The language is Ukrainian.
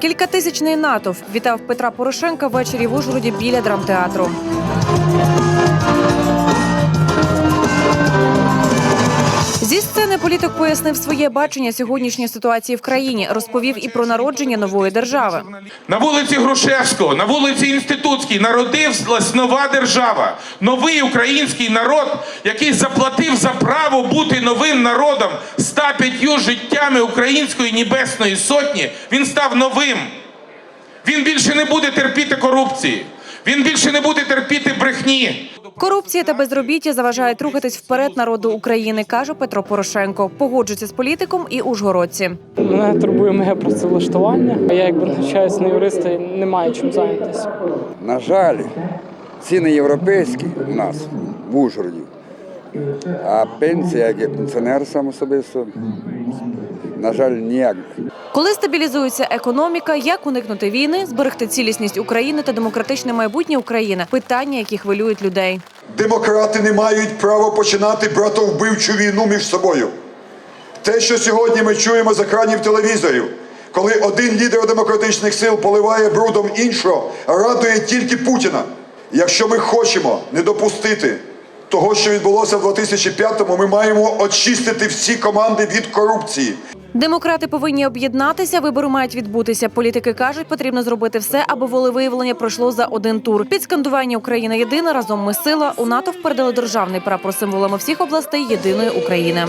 Кількатисячний натовп вітав Петра Порошенка ввечері в Ужгороді біля драмтеатру. Сцени політик пояснив своє бачення сьогоднішньої ситуації в країні, розповів і про народження нової держави. На вулиці Грушевського, на вулиці Інститутській народилась нова держава, новий український народ, який заплатив за право бути новим народом 105 життями української небесної сотні. Він став новим. Він більше не буде терпіти корупції. Він більше не буде терпіти брехні. Корупція та безробіття заважають рухатись вперед народу України, каже Петро Порошенко. Погоджується з політиком і ужгородці. Мене турбує моє працевлаштування. А Я якби навчаюсь на юриста і не маю чим зайнятися. На жаль, ціни європейські у нас в Ужгороді, а пенсія, як пенсіонер сам особисто, на жаль, ніяк. Коли стабілізується економіка, як уникнути війни, зберегти цілісність України та демократичне майбутнє України питання, які хвилюють людей. Демократи не мають права починати братовбивчу війну між собою. Те, що сьогодні ми чуємо з екранів телевізорів, коли один лідер демократичних сил поливає брудом іншого, радує тільки Путіна. Якщо ми хочемо не допустити того, що відбулося в 2005-му, ми маємо очистити всі команди від корупції. Демократи повинні об'єднатися. Вибори мають відбутися. Політики кажуть, потрібно зробити все, аби волевиявлення пройшло за один тур. Під скандування Україна єдина разом ми сила. У НАТО передали державний прапор символами всіх областей єдиної України.